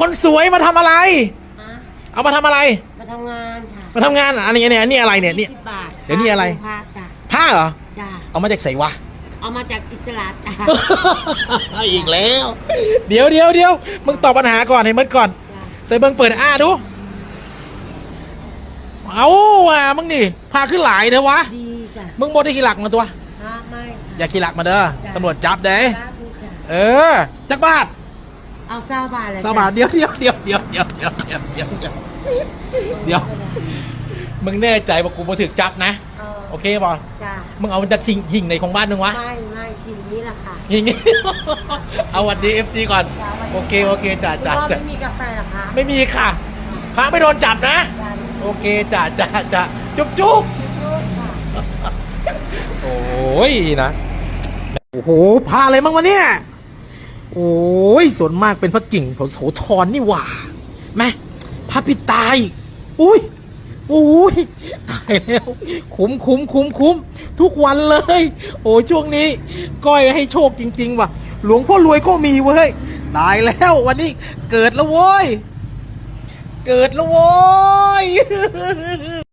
คนสวยมาทำอะไรฮะเอามาทำอะไร มาทำงานค่ะมาทำงานอันนี้เนี่ยอันนี้อะไรเนี่ยนี่สิบบาทเดี๋ยวนี้อะไร ผ้าจ้ะผ้าเหรอ จ้ะเอามาจากใส่วะ เอามาจากอิสระจ้ะอีกแล้ว เดี๋ยวเดี๋ยวเดี๋ยวมึงตอบปัญหาก่อนให้มึดก่อน จ้ะใส่เบิ้งเปิดอ้าดู เอาว่ะมึงนี่พาขึ้นหลายเด้อวะ ดีจ้ะมึงโมได้กี่หลักมาตัว ฮะไม่ค่ะอย่ากี่หลักมาเด้อจ้ะตำรวจจับเด้ จ้ะพูดจ้ะเออ จักบาท เอาเศร้าบาทเลยสบาทเดียวเดียวเดียวเดียวเดียวเดียวเดียวเดียวเดียวเดี๋ยวมึงแน่ใจว่ากูมาถึกจับนะ เออโอเคป่ะจ้ะมึงเอาจะทิ้งหิ่งในของบ้านมึงวะไม่ไม่ทีนี้แหละค่ะหิ่งเอาวันดีเอฟซีก่อน โอเคโอเคจ่าจ่าพ่อจ่าไม่มีกาแฟเหรอคะไม่มีค่ะพระไม่โดนจับนะ จ้ะโอเคจ่าจ่าจ่าจุ๊บจุ๊บ ลูกค่ะ โอ้ยนะ โอ้โห พาอะไรมั่งวะเนี่ย โอ้ยส่วนมากเป็นพระกิ่งผลโสธรนี่หว่าแม่พระปิดตายอุ้ยอุ้ยตายแล้วคุ้มคุ้มคุ้มคุ้มทุกวันเลย โอ้ยช่วงนี้ก้อยให้โชคจริง ๆ ว่ะ หลวงพ่อรวยก็มีเว้ยตายแล้ววันนี้เกิดแล้วโว้ย เกิดแล้วโว้ย